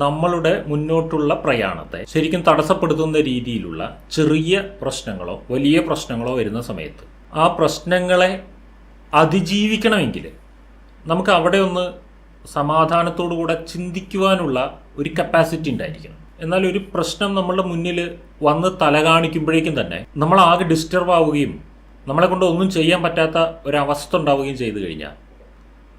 നമ്മളുടെ മുന്നോട്ടുള്ള പ്രയാണത്തെ ശരിക്കും തടസ്സപ്പെടുത്തുന്ന രീതിയിലുള്ള ചെറിയ പ്രശ്നങ്ങളോ വലിയ പ്രശ്നങ്ങളോ വരുന്ന സമയത്ത് ആ പ്രശ്നങ്ങളെ അതിജീവിക്കണമെങ്കിൽ നമുക്ക് അവിടെ ഒന്ന് സമാധാനത്തോടു കൂടെ ചിന്തിക്കുവാനുള്ള ഒരു കപ്പാസിറ്റി ഉണ്ടായിരിക്കണം. എന്നാൽ ഒരു പ്രശ്നം നമ്മളുടെ മുന്നിൽ വന്ന് തല കാണിക്കുമ്പോഴേക്കും തന്നെ നമ്മൾ ആകെ ഡിസ്റ്റർബ് ആവുകയും നമ്മളെ കൊണ്ട് ഒന്നും ചെയ്യാൻ പറ്റാത്ത ഒരവസ്ഥ ഉണ്ടാവുകയും ചെയ്തു കഴിഞ്ഞാൽ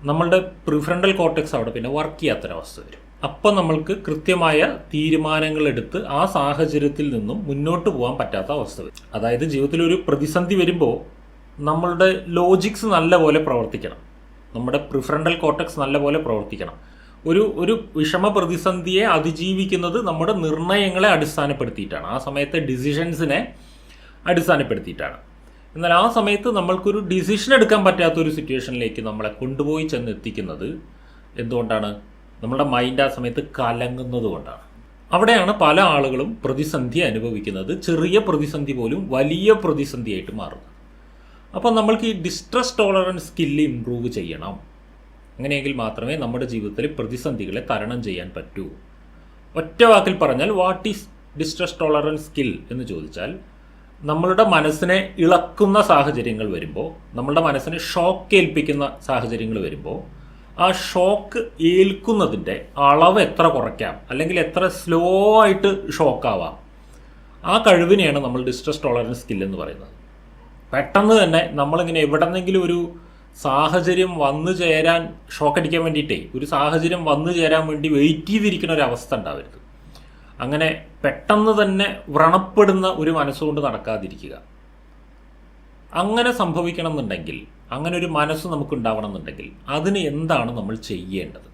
നമ്മളുടെ പ്രിഫ്രണ്ടൽ കോർട്ടെക്സ് അവിടെ പിന്നെ വർക്ക് ചെയ്യാത്തൊരവസ്ഥ വരും. അപ്പം നമ്മൾക്ക് കൃത്യമായ തീരുമാനങ്ങൾ എടുത്ത് ആ സാഹചര്യത്തിൽ നിന്നും മുന്നോട്ട് പോകാൻ പറ്റാത്ത അവസ്ഥ വരും. അതായത് ജീവിതത്തിൽ ഒരു പ്രതിസന്ധി വരുമ്പോൾ നമ്മളുടെ ലോജിക്സ് നല്ലപോലെ പ്രവർത്തിക്കണം. നമ്മുടെ പ്രിഫറൻഡൽ കോട്ടക്സ് നല്ല നല്ലപോലെ പ്രവർത്തിക്കണം. ഒരു ഒരു വിഷമ പ്രതിസന്ധിയെ അതിജീവിക്കുന്നത് നമ്മുടെ നിർണയങ്ങളെ അടിസ്ഥാനപ്പെടുത്തിയിട്ടാണ്. ആ സമയത്തെ ഡിസിഷൻസിനെ അടിസ്ഥാനപ്പെടുത്തിയിട്ടാണ്. എന്നാൽ ആ സമയത്ത് നമ്മൾക്കൊരു ഡിസിഷൻ എടുക്കാൻ പറ്റാത്ത ഒരു സിറ്റുവേഷനിലേക്ക് നമ്മളെ കൊണ്ടുപോയി ചെന്ന് എത്തിക്കുന്നത് എന്തുകൊണ്ടാണ്? നമ്മുടെ മൈൻഡ് ആ സമയത്ത് കലങ്ങുന്നത് കൊണ്ടാണ്. അവിടെയാണ് പല ആളുകളും പ്രതിസന്ധി അനുഭവിക്കുന്നത്. ചെറിയ പ്രതിസന്ധി പോലും വലിയ പ്രതിസന്ധിയായിട്ട് മാറുന്നത്. അപ്പോൾ നമ്മൾക്ക് ഈ ഡിസ്ട്രസ് ടോളറൻസ് സ്കില്ല് ഇമ്പ്രൂവ് ചെയ്യണം. അങ്ങനെയെങ്കിൽ മാത്രമേ നമ്മുടെ ജീവിതത്തിലെ പ്രതിസന്ധികളെ തരണം ചെയ്യാൻ പറ്റൂ. ഒറ്റ വാക്കിൽ പറഞ്ഞാൽ what is distress tolerance skill എന്ന് ചോദിച്ചാൽ നമ്മളുടെ മനസ്സിനെ ഇളക്കുന്ന സാഹചര്യങ്ങൾ വരുമ്പോൾ നമ്മളുടെ മനസ്സിനെ ഷോക്ക് ഏൽപ്പിക്കുന്ന സാഹചര്യങ്ങൾ വരുമ്പോൾ ആ ഷോക്ക് ഏൽക്കുന്നതിന്റെ അളവ് എത്ര കുറയ്ക്കാം? അല്ലെങ്കിൽ എത്ര സ്ലോ ആയിട്ട് ഷോക്കാവാം ആ കഴിവിനെയാണ് നമ്മൾ ഡിസ്ട്രസ് ടോളറൻസ് സ്കിൽ എന്ന് പറയുന്നത്. പെട്ടെന്ന് തന്നെ നമ്മളിങ്ങനെ എവിടെന്നെങ്കിലും ഒരു സാഹചര്യം വന്നു ചേരാൻ ഷോക്ക് അടിക്കാൻ വേണ്ടിയിട്ടേ ഒരു സാഹചര്യം വന്നു ചേരാൻ വേണ്ടി വെയിറ്റ് ചെയ്തിരിക്കുന്ന ഒരു അവസ്ഥ ഉണ്ടാവരുത്. അങ്ങനെ പെട്ടെന്ന് തന്നെ വ്രണപ്പെടുന്ന ഒരു മനസ്സുകൊണ്ട് നടക്കാതിരിക്കുക. അങ്ങനെ സംഭവിക്കണം എന്നുണ്ടെങ്കിൽ അങ്ങനെ ഒരു മനസ്സ് നമുക്ക് ഉണ്ടാവണം എന്നുണ്ടെങ്കിൽ അതിന് എന്താണ് നമ്മൾ ചെയ്യേണ്ടത്?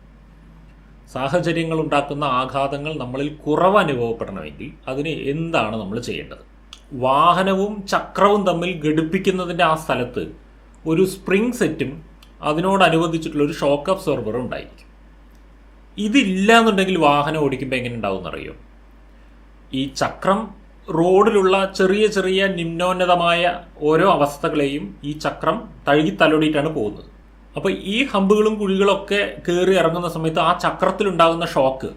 സാഹചര്യങ്ങൾ ഉണ്ടാക്കുന്ന ആഘാതങ്ങൾ നമ്മളിൽ കുറവ് അനുഭവപ്പെടണമെങ്കിൽ അതിന് എന്താണ് നമ്മൾ ചെയ്യേണ്ടത്? വാഹനവും ചക്രവും തമ്മിൽ ഘടിപ്പിക്കുന്നതിന്റെ ആ സ്ഥലത്ത് ഒരു സ്പ്രിംഗ് സെറ്റും അതിനോടനുബന്ധിച്ചിട്ടുള്ള ഒരു ഷോക്ക് അബ്സോർബറും ഉണ്ടായിരിക്കും. ഇതില്ല എന്നുണ്ടെങ്കിൽ വാഹനം ഓടിക്കുമ്പോൾ എങ്ങനെ ഉണ്ടാവും എന്നറിയോ ഈ ചക്രം റോഡിലുള്ള ചെറിയ ചെറിയ നിമ്നോന്നതമായ ഓരോ അവസ്ഥകളെയും ഈ ചക്രം തഴുകി തലോടിയിട്ടാണ് പോകുന്നത്. അപ്പോൾ ഈ ഹമ്പുകളും കുഴികളൊക്കെ കയറി ഇറങ്ങുന്ന സമയത്ത് ആ ചക്രത്തിലുണ്ടാകുന്ന ഷോക്ക്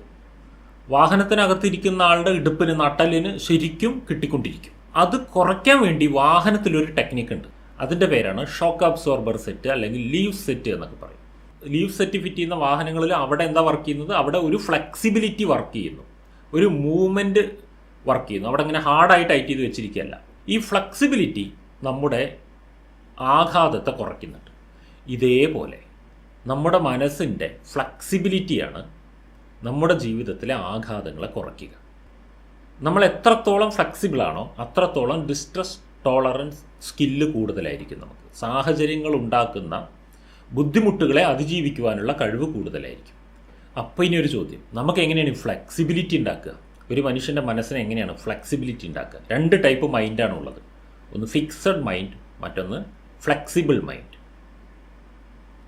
വാഹനത്തിനകത്തിരിക്കുന്ന ആളുടെ ഇടുപ്പിന് നട്ടലിന് ശരിക്കും കിട്ടിക്കൊണ്ടിരിക്കും. അത് കുറയ്ക്കാൻ വേണ്ടി വാഹനത്തിലൊരു ടെക്നിക്ക് ഉണ്ട്. അതിന്റെ പേരാണ് ഷോക്ക് അബ്സോർബർ സെറ്റ് അല്ലെങ്കിൽ ലീവ് സെറ്റ് എന്നൊക്കെ പറയും. ലീവ് സെറ്റ് ഫിറ്റ് ചെയ്യുന്ന വാഹനങ്ങളിൽ അവിടെ എന്താ വർക്ക് ചെയ്യുന്നത്? അവിടെ ഒരു ഫ്ലെക്സിബിലിറ്റി വർക്ക് ചെയ്യുന്നു. ഒരു മൂവ്മെന്റ് വർക്ക് ചെയ്യുന്നു. അവിടെ ഇങ്ങനെ ഹാർഡായി ടൈറ്റ് ചെയ്ത് വെച്ചിരിക്കുകയല്ല. ഈ ഫ്ലെക്സിബിലിറ്റി നമ്മുടെ ആഘാതത്തെ കുറയ്ക്കുന്നുണ്ട്. ഇതേപോലെ നമ്മുടെ മനസ്സിന്റെ ഫ്ലെക്സിബിലിറ്റിയാണ് നമ്മുടെ ജീവിതത്തിലെ ആഘാതങ്ങളെ കുറയ്ക്കുക. നമ്മൾ എത്രത്തോളം ഫ്ലെക്സിബിളാണോ അത്രത്തോളം ഡിസ്ട്രസ് ടോളറൻസ് സ്കില്ല് കൂടുതലായിരിക്കും നമുക്ക്. സാഹചര്യങ്ങൾ ഉണ്ടാക്കുന്ന ബുദ്ധിമുട്ടുകളെ അതിജീവിക്കുവാനുള്ള കഴിവ് കൂടുതലായിരിക്കും. അപ്പോൾ ഇനി ഒരു ചോദ്യം. നമുക്ക് എങ്ങനെയാണ് ഫ്ലെക്സിബിലിറ്റി ഉണ്ടാക്കുക? ഒരു മനുഷ്യന്റെ മനസ്സിനെ എങ്ങനെയാണ് ഫ്ലെക്സിബിലിറ്റി ഉണ്ടാക്കുക? രണ്ട് ടൈപ്പ് മൈൻഡാണ് ഉള്ളത് ഒന്ന് ഫിക്സഡ് മൈൻഡ് മറ്റൊന്ന് ഫ്ലെക്സിബിൾ മൈൻഡ്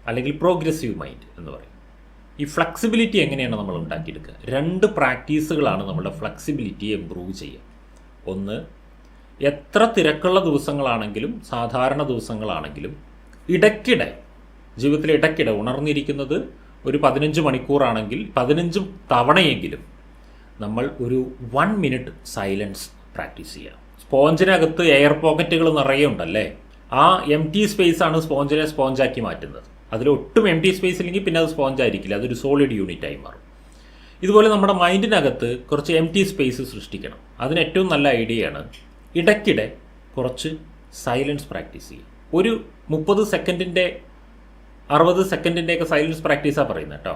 അല്ലെങ്കിൽ പ്രോഗ്രസീവ് മൈൻഡ് എന്ന് പറയും. ഈ ഫ്ലെക്സിബിലിറ്റി എങ്ങനെയാണ് നമ്മൾ ഉണ്ടാക്കിയെടുക്കുക? രണ്ട് പ്രാക്ടീസുകളാണ് നമ്മുടെ ഫ്ലെക്സിബിലിറ്റി ഇമ്പ്രൂവ് ചെയ്യുക. ഒന്ന് എത്ര തിരക്കുള്ള ദിവസങ്ങളാണെങ്കിലും സാധാരണ ദിവസങ്ങളാണെങ്കിലും ഇടയ്ക്കിടെ ജീവിതത്തിൽ ഇടയ്ക്കിടെ ഉണർന്നിരിക്കുന്നത് ഒരു പതിനഞ്ച് മണിക്കൂറാണെങ്കിൽ പതിനഞ്ച് തവണയെങ്കിലും നമ്മൾ ഒരു വൺ മിനിറ്റ് സൈലൻസ് പ്രാക്ടീസ് ചെയ്യുക സ്പോഞ്ചിനകത്ത് എയർ പോക്കറ്റുകൾ നിറയെ ഉണ്ടല്ലേ? ആ എം ടി സ്പേസ് ആണ് സ്പോഞ്ചിനെ സ്പോഞ്ചാക്കി മാറ്റുന്നത്. അതിൽ ഒട്ടും എം ടി സ്പേസ് ഇല്ലെങ്കിൽ പിന്നെ അത് സ്പോഞ്ച് ആയിരിക്കില്ല. അതൊരു സോളിഡ് യൂണിറ്റ് ആയി മാറും. ഇതുപോലെ നമ്മുടെ മൈൻഡിനകത്ത് കുറച്ച് എം ടി സ്പേസ് സൃഷ്ടിക്കണം. അതിന് ഏറ്റവും നല്ല ഐഡിയയാണ് ഇടയ്ക്കിടെ കുറച്ച് സൈലൻസ് പ്രാക്ടീസ് ചെയ്യും ഒരു മുപ്പത് സെക്കൻഡിന്റെ അറുപത് സെക്കൻഡിന്റെയൊക്കെ സൈലൻസ് പ്രാക്ടീസാണ് പറയുന്നത് കേട്ടോ.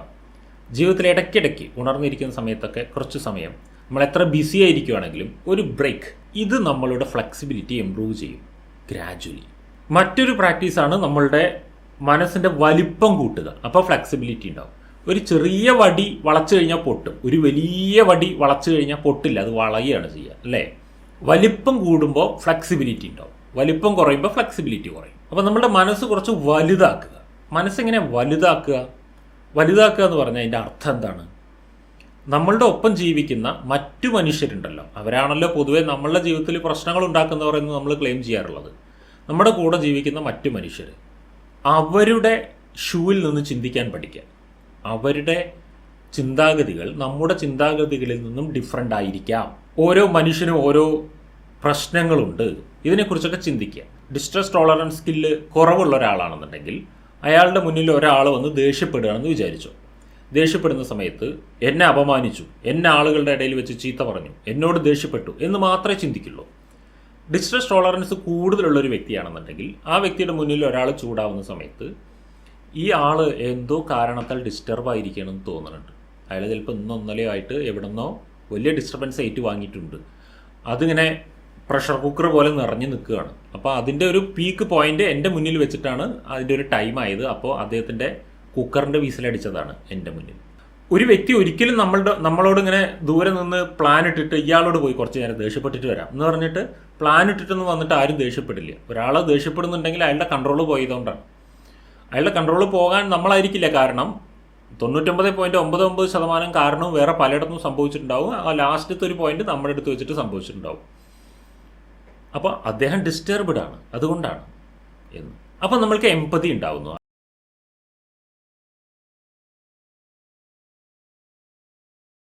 ജീവിതത്തിൽ ഇടയ്ക്കിടയ്ക്ക് ഉണർന്നിരിക്കുന്ന സമയത്തൊക്കെ കുറച്ച് സമയം നമ്മൾ എത്ര ബിസി ആയിരിക്കുവാണെങ്കിലും ഒരു ബ്രേക്ക് ഇത് നമ്മളുടെ ഫ്ലെക്സിബിലിറ്റി ഇമ്പ്രൂവ് ചെയ്യും ഗ്രാജുവലി മറ്റൊരു പ്രാക്ടീസാണ് നമ്മളുടെ മനസ്സിന്റെ വലിപ്പം കൂട്ടുക. അപ്പോൾ ഫ്ലെക്സിബിലിറ്റി ഉണ്ടാവും. ഒരു ചെറിയ വടി വളച്ചു കഴിഞ്ഞാൽ പൊട്ടും. ഒരു വലിയ വടി വളച്ചു കഴിഞ്ഞാൽ പൊട്ടില്ല. അത് വളയുകയാണ് ചെയ്യുക. അല്ലേ? വലിപ്പം കൂടുമ്പോൾ ഫ്ലെക്സിബിലിറ്റി ഉണ്ടാവും. വലിപ്പം കുറയുമ്പോൾ ഫ്ലെക്സിബിലിറ്റി കുറയും. അപ്പോൾ നമ്മുടെ മനസ്സ് കുറച്ച് വലുതാക്കുക. മനസ്സെങ്ങനെ വലുതാക്കുക? വലുതാക്കുക എന്ന് പറഞ്ഞാൽ അതിന്റെ അർത്ഥം എന്താണ്? നമ്മളുടെ ഒപ്പം ജീവിക്കുന്ന മറ്റു മനുഷ്യരുണ്ടല്ലോ. അവരാണല്ലോ പൊതുവേ നമ്മളുടെ ജീവിതത്തിൽ പ്രശ്നങ്ങൾ ഉണ്ടാക്കുന്നവർ എന്ന് നമ്മൾ ക്ലെയിം ചെയ്യാറുള്ളത്. നമ്മുടെ കൂടെ ജീവിക്കുന്ന മറ്റു മനുഷ്യർ അവരുടെ ഷൂവിൽ നിന്ന് ചിന്തിക്കാൻ പഠിക്കുക. അവരുടെ ചിന്താഗതികൾ നമ്മുടെ ചിന്താഗതികളിൽ നിന്നും ഡിഫറെന്റ് ആയിരിക്കാം. ഓരോ മനുഷ്യനും ഓരോ പ്രശ്നങ്ങളുണ്ട്. ഇതിനെക്കുറിച്ചൊക്കെ ചിന്തിക്കുക. ഡിസ്ട്രസ് ടോളറൻസ് സ്കില്ല് കുറവുള്ള ഒരാളാണെന്നുണ്ടെങ്കിൽ അയാളുടെ മുന്നിൽ ഒരാൾ വന്ന് ദേഷ്യപ്പെടുകയാണെന്ന് വിചാരിച്ചു. ദേഷ്യപ്പെടുന്ന സമയത്ത് എന്നെ അപമാനിച്ചു. എന്നെ ആളുകളുടെ ഇടയിൽ വെച്ച് ചീത്ത പറഞ്ഞു. എന്നോട് ദേഷ്യപ്പെട്ടു എന്ന് മാത്രമേ ചിന്തിക്കുള്ളൂ. ഡിസ്ട്രസ് ടോളറൻസ് കൂടുതലുള്ള ഒരു വ്യക്തിയാണെന്നുണ്ടെങ്കിൽ ആ വ്യക്തിയുടെ മുന്നിൽ ഒരാൾ ചൂടാവുന്ന സമയത്ത് ഈ ആൾ എന്തോ കാരണത്താൽ ഡിസ്റ്റർബ് ആയിരിക്കണമെന്ന് തോന്നുന്നുണ്ട്. അയാൾ ചിലപ്പോൾ ഇന്നൊന്നലെയോ ആയിട്ട് എവിടെന്നോ വലിയ ഡിസ്റ്റർബൻസ് ആയിട്ട് വാങ്ങിയിട്ടുണ്ട് അതിങ്ങനെ പ്രഷർ കുക്കർ പോലെ നിറഞ്ഞു നിൽക്കുകയാണ്. അപ്പോൾ അതിന്റെ ഒരു പീക്ക് പോയിന്റ് എന്റെ മുന്നിൽ വെച്ചിട്ടാണ് അതിന്റെ ഒരു ടൈം ആയത്. അപ്പോൾ അദ്ദേഹത്തിന്റെ കുക്കറിന്റെ വീസിലടിച്ചതാണ് എന്റെ മുന്നിൽ. ഒരു വ്യക്തി ഒരിക്കലും നമ്മളുടെ നമ്മളോട് ഇങ്ങനെ ദൂരെ നിന്ന് പ്ലാൻ ഇട്ടിട്ട് ഇയാളോട് പോയി കുറച്ച് നേരം ദേഷ്യപ്പെട്ടിട്ട് വരാം എന്ന് പറഞ്ഞിട്ട് പ്ലാൻ ഇട്ടിട്ടൊന്നും വന്നിട്ട് ആരും ദേഷ്യപ്പെടില്ല. ഒരാളെ ദേഷ്യപ്പെടുന്നുണ്ടെങ്കിൽ അയാളുടെ കൺട്രോൾ പോയതുകൊണ്ടാണ്. അയാളുടെ കൺട്രോൾ പോകാൻ നമ്മളായിരിക്കില്ല കാരണം തൊണ്ണൂറ്റൊമ്പത് പോയിന്റ് ഒമ്പത് ഒമ്പത് ശതമാനം കാരണവും വേറെ പലയിടത്തും സംഭവിച്ചിട്ടുണ്ടാവും. ആ ലാസ്റ്റത്തെ ഒരു പോയിന്റ് നമ്മുടെ അടുത്ത് വെച്ചിട്ട് സംഭവിച്ചിട്ടുണ്ടാവും. അപ്പോൾ അദ്ദേഹം ഡിസ്റ്റർബ്ഡ് ആണ്. അതുകൊണ്ടാണ് എന്ന്. അപ്പോൾ നമ്മൾക്ക് എമ്പതി ഉണ്ടാവുന്നു.